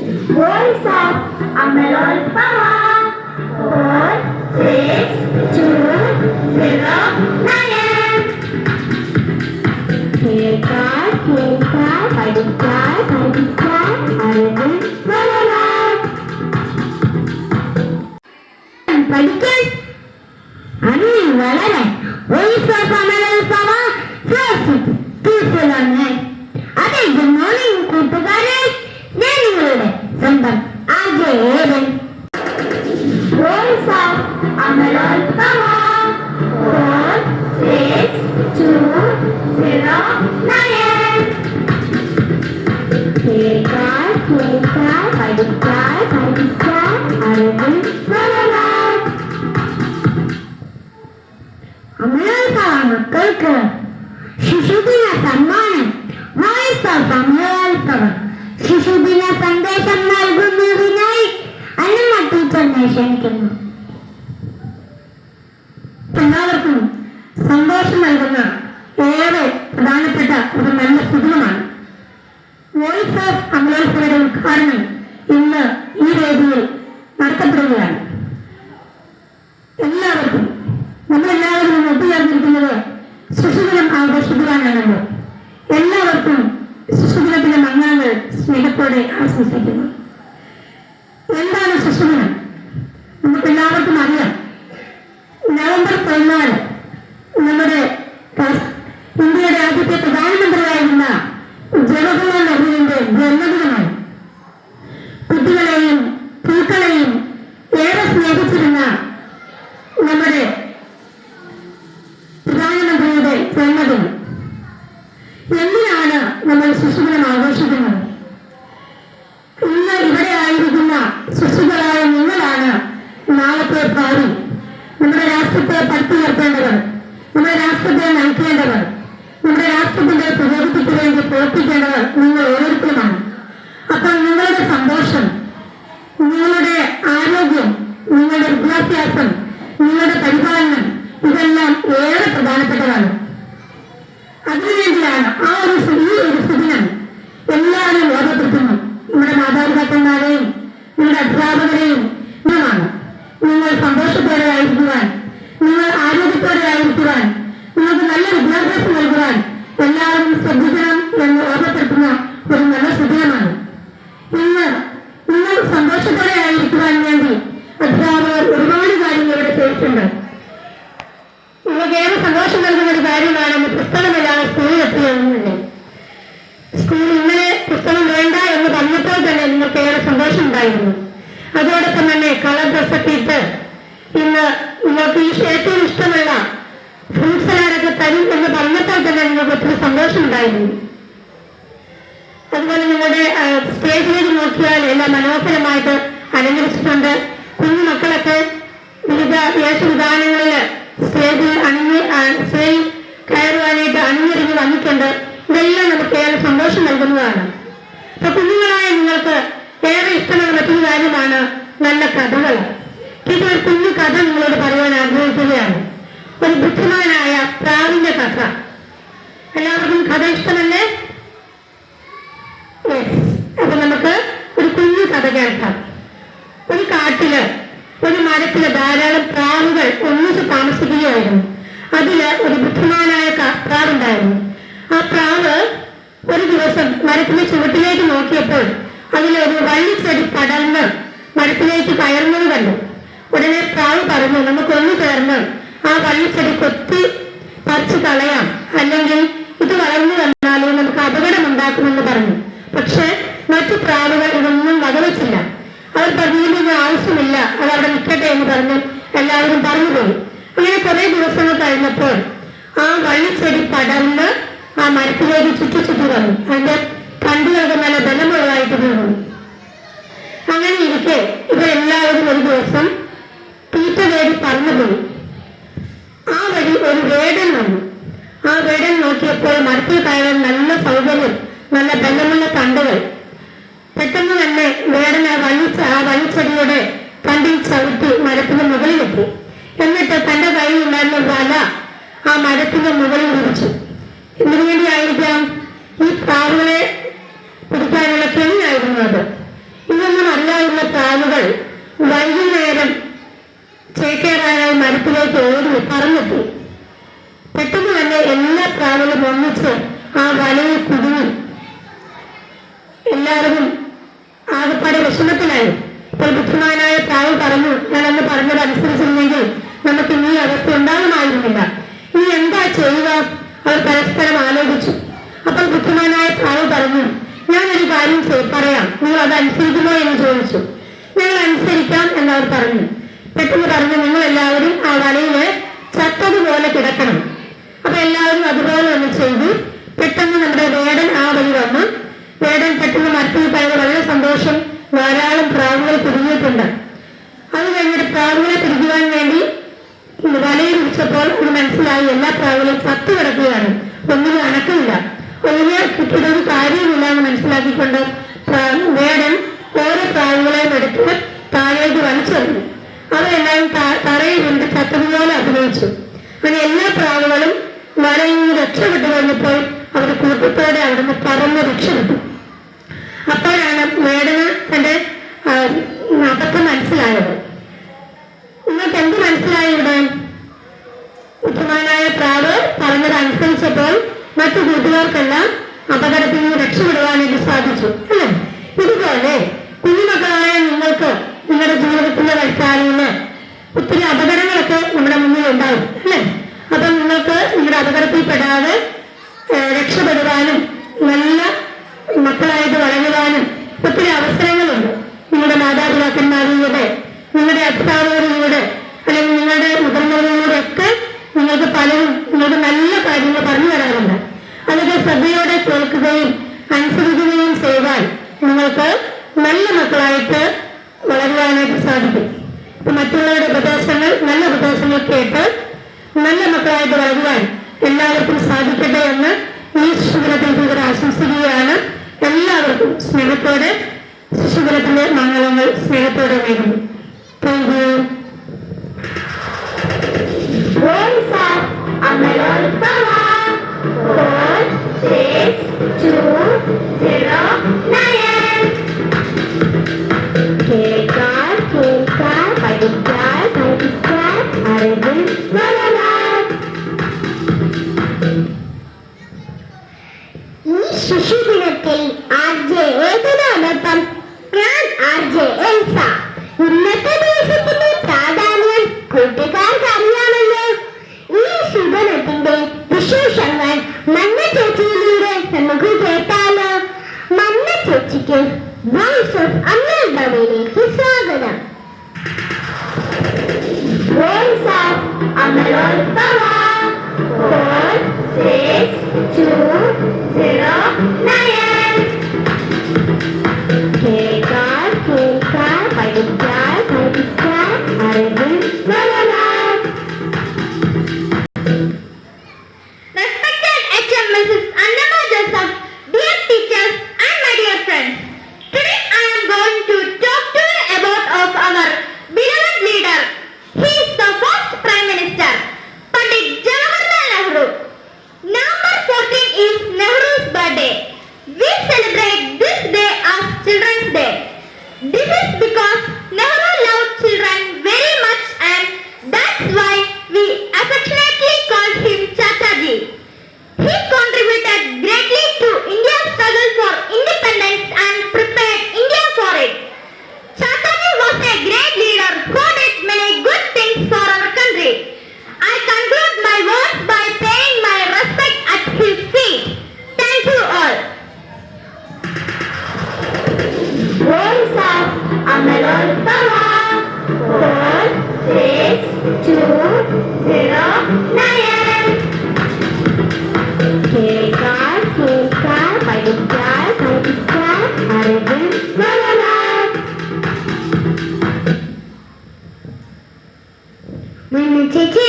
Voice of Amalol Power. Four, six, two, zero, nine. കേൾക്കാൻ കേൾക്കാൻ പഠിക്കാൻ പഠിക്കാൻ അറിവിൽ വളരാൻ പഠിക്കാൻ അറിവിൽ വളരാൻ വോയിസ് ഓഫ് അമലൽ പവർ തീർച്ചയാണ് അതെ മക്കൾക്ക് ശിശുദിന സമ്മാനം വോയിസ് ഓഫ് അമേരിക്കവർ ശിശുദിന സന്ദേശം നൽകുന്നതിനായി അനുമ ടീച്ചറിനെ ക്ഷണിക്കുന്നു എല്ലാവർക്കും സന്തോഷം നൽകുന്ന ഏറെ പ്രധാനപ്പെട്ട ഒരു നല്ല സുഖമാണ് വോയിസ് ഓഫ് അമലോത്സവയുടെ ഉദ്ഘാടനം ഇന്ന് ഈ വേദിയിൽ നടത്തപ്പെടുകയാണ് എല്ലാവർക്കും നമ്മളെല്ലാവരും ഒത്തുചേർന്നിരിക്കുന്നത് ശിശുദിനം ആഘോഷിക്കുവാനാണല്ലോ. എല്ലാവർക്കും ശിശുദിനത്തിന്റെ മംഗളങ്ങൾ സ്നേഹത്തോടെ ആശംസിക്കുന്നു. പ്രവർത്തിക്കേണ്ടവർ നിങ്ങൾ ഓരോരുത്തരുമാണ്. അപ്പോൾ നിങ്ങളുടെ സന്തോഷം നിങ്ങളുടെ ആരോഗ്യം നിങ്ങളുടെ വിദ്യാഭ്യാസം നിങ്ങളുടെ പരിപാലനം ഇതെല്ലാം ഏറെ പ്രധാനപ്പെട്ടതാണ്. അതിനുവേണ്ടിയാണ് ആ ഒരു ഈ ഒരു സുദിനം എല്ലാവരും ഓർമ്മപ്പെടുത്തുന്നു നിങ്ങളുടെ മാതാപിതാക്കന്മാരെയും നിങ്ങളുടെ അധ്യാപകരെയും ഇന്നുമാണ് നിങ്ങൾ സന്തോഷത്തോടെ ആയിരിക്കുവാൻ നിങ്ങൾ ആരോഗ്യത്തോടെ ആയിരിക്കുവാൻ സുദിനമാണ് ഇന്ന് നിങ്ങൾ സന്തോഷത്തോടെ ആയിരിക്കുവാൻ വേണ്ടി അധ്യാപകർ ഒരുപാട് കാര്യങ്ങൾ ഇവിടെ ചെയ്തിട്ടുണ്ട്. നിങ്ങൾക്ക് സന്തോഷം നൽകുന്ന ഒരു കാര്യമാണ് പുസ്തകമില്ലാതെ സ്കൂളിൽ എത്തിയതെന്നില്ലേ സ്കൂൾ ഇന്നലെ പുസ്തകം വേണ്ട എന്ന് പറഞ്ഞപ്പോൾ തന്നെ നിങ്ങൾക്ക് ഏറെ സന്തോഷം ഉണ്ടായിരുന്നു. അതോടൊപ്പം തന്നെ കളർ ഡ്രസ് ഒക്കെ ഇട്ട് ഇന്ന് നിങ്ങൾക്ക് ഈ ഏറ്റവും ഇഷ്ടമുള്ള ഫ്രൂട്ട്സ് സലാഡൊക്കെ തരും എന്ന് പറഞ്ഞപ്പോൾ തന്നെ നിങ്ങൾക്ക് ഒത്തിരി സന്തോഷം ഉണ്ടായിരുന്നു. അതുപോലെ നിങ്ങളുടെ സ്റ്റേജിലേക്ക് നോക്കിയാൽ എല്ലാം മനോഹരമായിട്ട് അലങ്കരിച്ചിട്ടുണ്ട്. കുഞ്ഞു മക്കളൊക്കെ വിവിധ വേഷവിധാനങ്ങളിൽ സ്റ്റേജിൽ അണിഞ്ഞ് സ്റ്റേജിൽ കയറുവാനായിട്ട് അണിഞ്ഞൊരുങ്ങി വന്നിട്ടുണ്ട്. ഇതെല്ലാം നമുക്ക് ഏറെ സന്തോഷം നൽകുന്നതാണ്. അപ്പൊ കുഞ്ഞുങ്ങളായ നിങ്ങൾക്ക് ഏറെ ഇഷ്ടമുള്ള മറ്റൊരു കാര്യമാണ് നല്ല കഥകൾ. ഇത് ഒരു കുഞ്ഞു കഥ നിങ്ങളോട് പറയുവാൻ ആഗ്രഹിക്കുകയാണ്. ഒരു ബുദ്ധിമാനായ പ്രാവിന്റെ കഥ. എല്ലാവർക്കും കഥ ഇഷ്ടമല്ലേ? കേൾക്കാം ഒരു കാട്ടിൽ ഒരു മരത്തിൽ ധാരാളം പ്രാവുകൾ ഒന്നിച്ച് താമസിക്കുകയായിരുന്നു അതിൽ ഒരു ബുദ്ധിമാനായ പ്രാവുണ്ടായിരുന്നു. ആ പ്രാവ് ഒരു ദിവസം മരത്തിന്റെ ചുവട്ടിലേക്ക് നോക്കിയപ്പോൾ അതിലൊരു വള്ളിച്ചെടി പടർന്ന് മരത്തിലേക്ക് കയറുന്നത് കണ്ടു. ഉടനെ പ്രാവ് പറഞ്ഞു നമുക്കൊന്നു ചേർന്ന് ആ വള്ളിച്ചെടി കൊത്തി പറിച്ചു കളയാം. അല്ലെങ്കിൽ ഇത് വളർന്നു വന്നാലും നമുക്ക് അപകടമുണ്ടാക്കുമെന്ന് പറഞ്ഞു. പക്ഷെ മറ്റു പ്രാവുകൾ ഇതൊന്നും വകവച്ചില്ല. അവർ പറഞ്ഞതിന്റെ ആവശ്യമില്ല. അത് അവിടെ നിൽക്കട്ടെ എന്ന് പറഞ്ഞ് എല്ലാവരും പറഞ്ഞുപോയി. അങ്ങനെ കുറെ ദിവസങ്ങൾ കഴിഞ്ഞപ്പോൾ ആ വള്ളിച്ചെടി പടർന്ന് ആ മരത്തിലേക്ക് ചുറ്റി ചുറ്റി വന്നു. അതിന്റെ കണ്ടുകൾക്ക് നല്ല ബലമുള്ളതായിട്ട് തോന്നുന്നു അങ്ങനെ ഇരിക്കെ ഇവരെല്ലാവരും ഒരു ദിവസം തീറ്റ തേടി പറന്നുപോയി. ആ വഴി ഒരു വേടൻ വന്നു. ആ വേടൻ നോക്കിയപ്പോൾ മരത്തിൽ കയറാൻ നല്ല സൗകര്യം നല്ല ബലമുള്ള തണ്ടുകൾ പെട്ടെന്ന് തന്നെ ആ വള്ളി ആ വള്ളിച്ചെടിയുടെ തണ്ടിൽ ചവിട്ടി മരത്തിന് മുകളിലെത്തി. എന്നിട്ട് തന്റെ കയ്യിൽ ഉണ്ടായിരുന്ന വല ആ മരത്തിന്റെ മുകളിൽ വിരിച്ചു. എന്തിനു വേണ്ടിയായിരിക്കാം ഈ പ്രാവുകളെ പിടിക്കാനുള്ള കെണിയായിരുന്നു അത്. ഇതൊന്നും അറിയാവുന്ന പ്രാവുകൾ വൈകുന്നേരം ചേക്കേറാനായി മരത്തിലേക്ക് ഓടി പറന്നെത്തി. പെട്ടെന്ന് തന്നെ എല്ലാ പ്രാവുകളും ഒന്നിച്ച് ആ വലയിൽ കുടുങ്ങി. എല്ലാവരും ആകപ്പാടെ വിഷമത്തിലായി. ഇപ്പോൾ ബുദ്ധിമാനായ പ്രാവ് പറഞ്ഞു ഞാൻ അന്ന് പറഞ്ഞത് നമുക്ക് ഇനി അവസ്ഥ ഉണ്ടാകുമായിരുന്നില്ല. ഇനി എന്താ ചെയ്യുക? അവർ പരസ്പരം ആലോചിച്ചു. അപ്പോൾ ബുദ്ധിമാനായ പ്രാവ് പറഞ്ഞു ഞാൻ ഒരു കാര്യം പറയാം. നിങ്ങൾ അത് അനുസരിക്കുമോ എന്ന് ചോദിച്ചു. ഞങ്ങൾ അനുസരിക്കാം എന്നവർ പറഞ്ഞു. പെട്ടെന്ന് പറഞ്ഞു നിങ്ങൾ എല്ലാവരും ആ വലയിൽ ചത്തതുപോലെ കിടക്കണം. അപ്പൊ എല്ലാവരും അതുപോലെ ഒന്ന് ചെയ്തു പെട്ടെന്ന് നമ്മുടെ വേടൻ ആ വഴി വന്നു വേടൻ പെട്ടെന്ന് മരത്തിൽ പോയത് വളരെ സന്തോഷം ധാരാളം പ്രാവുകൾ കുടുങ്ങിയിട്ടുണ്ട് അത് കഴിഞ്ഞിട്ട് പ്രാവുകളെ പിടിക്കുവാൻ വേണ്ടി വലയിൽ പിടിച്ചപ്പോൾ ഇത് മനസ്സിലായി എല്ലാ പ്രാവുകളും ചത്തു കിടക്കുകയാണ് ഒന്നിനും അനക്കമില്ല ഒന്നിനെ കിട്ടിയത് കാര്യമില്ല എന്ന് മനസ്സിലാക്കിക്കൊണ്ട് പ്രാ- വേടൻ ഓരോ പ്രാവുകളെയും എടുത്ത് താഴേക്ക് വലിച്ചെറിഞ്ഞു അവരെല്ലാം ത- തറയിൽ കൊണ്ട് ചത്തതുപോലെ അഭിനയിച്ചു അങ്ങനെ എല്ലാ വലയിൽ നിന്ന് രക്ഷപ്പെട്ടു വന്നപ്പോൾ അവർ കൂട്ടത്തോടെ അവിടുന്ന് പറന്ന് രക്ഷപ്പെട്ടു. അപ്പോഴാണ് മേഡന് തന്റെ അതൊക്കെ മനസ്സിലായത്. നിങ്ങൾക്ക് എന്ത് മനസ്സിലായി ഇവിടെ? ബുദ്ധിമാനായ പ്രാവ് പറഞ്ഞത് അനുസരിച്ചപ്പോൾ മറ്റു കൂട്ടുകാർക്കെല്ലാം അപകടത്തിൽ നിന്ന് രക്ഷപ്പെടുവാനായിട്ട് സാധിച്ചു അല്ലേ? ഇതുപോലെ കുഞ്ഞുമക്കളായ നിങ്ങൾക്ക് നിങ്ങളുടെ ജീവിതത്തിന്റെ വഴിക്കാലിന് ഒത്തിരി അപകടങ്ങളൊക്കെ നമ്മുടെ മുന്നിൽ ഉണ്ടാവും അല്ലേ അപ്പം നിങ്ങൾക്ക് നിങ്ങളുടെ അപകടത്തിൽ പെടാതെ ഏഹ്, രക്ഷപ്പെടുവാനും നല്ല മക്കളായിട്ട് വളരുവാനും ഒത്തിരി അവസരങ്ങളുണ്ട് നിങ്ങളുടെ മാതാപിതാക്കന്മാരിലൂടെ നിങ്ങളുടെ അധ്യാപകരിലൂടെ അല്ലെങ്കിൽ നിങ്ങളുടെ മുതിർന്നവരിലൂടെ ഒക്കെ നിങ്ങൾക്ക് പലരും നിങ്ങൾക്ക് നല്ല കാര്യങ്ങൾ പറഞ്ഞു തരാറുണ്ട് അതൊക്കെ ശ്രദ്ധയോടെ കേൾക്കുകയും അനുസരിക്കുകയും ചെയ്താൽ നിങ്ങൾക്ക് നല്ല മക്കളായിട്ട് വളരുവാനായിട്ട് സാധിക്കും. ഇപ്പൊ മറ്റുള്ളവരുടെ ഉപദേശങ്ങൾ നല്ല ഉപദേശങ്ങൾ കേട്ട് നല്ല മക്കളായിട്ട് വളരുവാൻ എല്ലാവർക്കും സാധിക്കട്ടെ എന്ന് ഈ ശിശുദിനത്തിൽ കൂടുതൽ ആശംസിക്കുകയാണ്. എല്ലാവർക്കും സ്നേഹത്തോടെ ശിശുദിനത്തിന്റെ മംഗളങ്ങൾ സ്നേഹത്തോടെ നേരുന്നു. Thank you six, two, zero,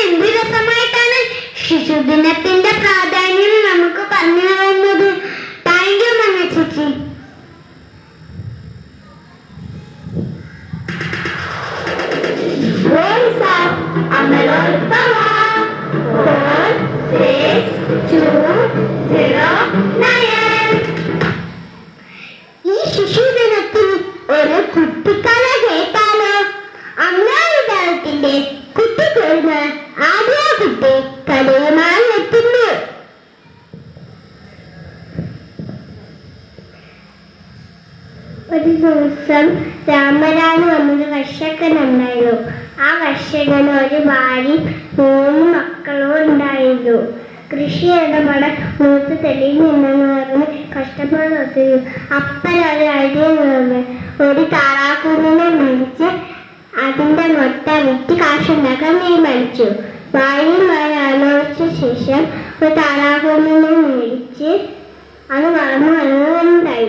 എന്ത് രസമായിട്ടാണ് ശിശുദിനത്തിന്റെ പ്രാധാന്യം നമുക്ക് പറഞ്ഞു തരുന്നത് താങ്ക് യു മമ്മ ചേച്ചി Voice Power. Four, six, two, Ramaraj വന്നത്. കർഷകനുണ്ടായിരുന്നു ആ കർഷകന് ഒരു ഭാര്യയും മൂന്ന് മക്കളും ഉണ്ടായിരുന്നു. കൃഷി ഇടപെടൽ മൂത്ത് തെളിയിൽ നിന്നെന്ന് പറഞ്ഞ് കഷ്ടപ്പെടുന്നു അപ്പനൊരു ഐഡിയ നിന്ന് ഒരു താറാക്കുന്നിനെ മരിച്ച് അതിന്റെ മുട്ട വിറ്റ് കാശുണ്ടാക്കാൻ തീരുമാനിച്ചു ഭാര്യയുമായി ആലോചിച്ച ശേഷം ഒരു താറാക്കുന്നിനെ മേടിച്ച് അത് വളർന്നു വലുതായി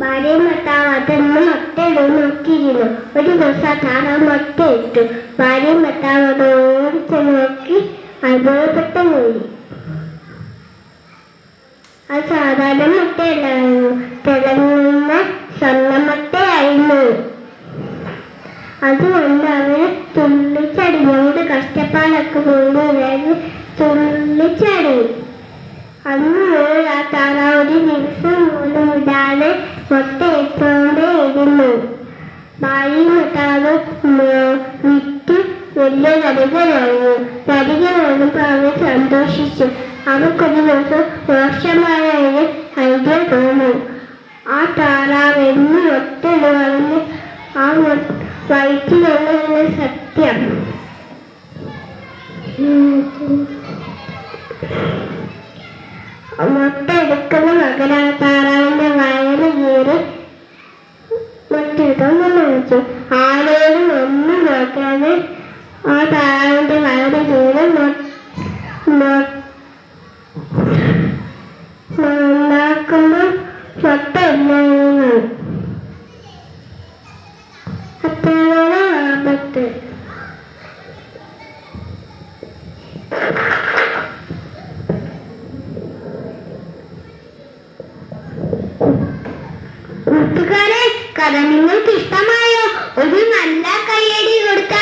ഭാര്യയും ഭർത്താവ് അതൊന്ന് മുട്ടയിടും നോക്കിയിരുന്നു. ഒരു ദിവസം താറാവ് മൊട്ടയിട്ടു. ഭാര്യയും ഭർത്താവ് അത് ഓടിച്ചു നോക്കി അത്ഭുതപ്പെട്ടു പോയി അത് സാധാരണ മുട്ടയല്ലായിരുന്നു തിളങ്ങുന്ന സ്വർണ മുട്ടയായിരുന്നു. അതുകൊണ്ട് അവർ തുള്ളിച്ചടിഞ്ഞോട് കഷ്ടപ്പാടൊക്കെ പോയി തുള്ളിച്ചടി. അന്ന് ആ താറാവ് ഒരു ദിവസം പോലും വിടാതെ ഭാര്യയും ഭർത്താവ് വിറ്റ് വലിയ നടികനായിരുന്നു നടികൻ വന്നപ്പോൾ അവർ സന്തോഷിച്ചു അവർക്കൊരു ദിവസം മോശമായ ഒരു ഐഡിയ തോന്നി ആ താറാവ് എന്ന് ഒട്ടിടുവാണെന്ന് ആ വയറ്റിലുള്ള സത്യം ഉം. മുട്ട എടുക്കുന്ന മകനാ താറാവിന്റെ വയറ് കീറി മുട്ടയിടാൻ നിർണയിച്ചു ആരോടും ഒന്നും നോക്കാതെ ആ താറാവിന്റെ വയറ് കീറി ഉണ്ടാക്കുമ്പോൾ നിങ്ങൾക്ക് ഇഷ്ടമായോ ഒരു നല്ല കയ്യടി കൊടുത്താലോ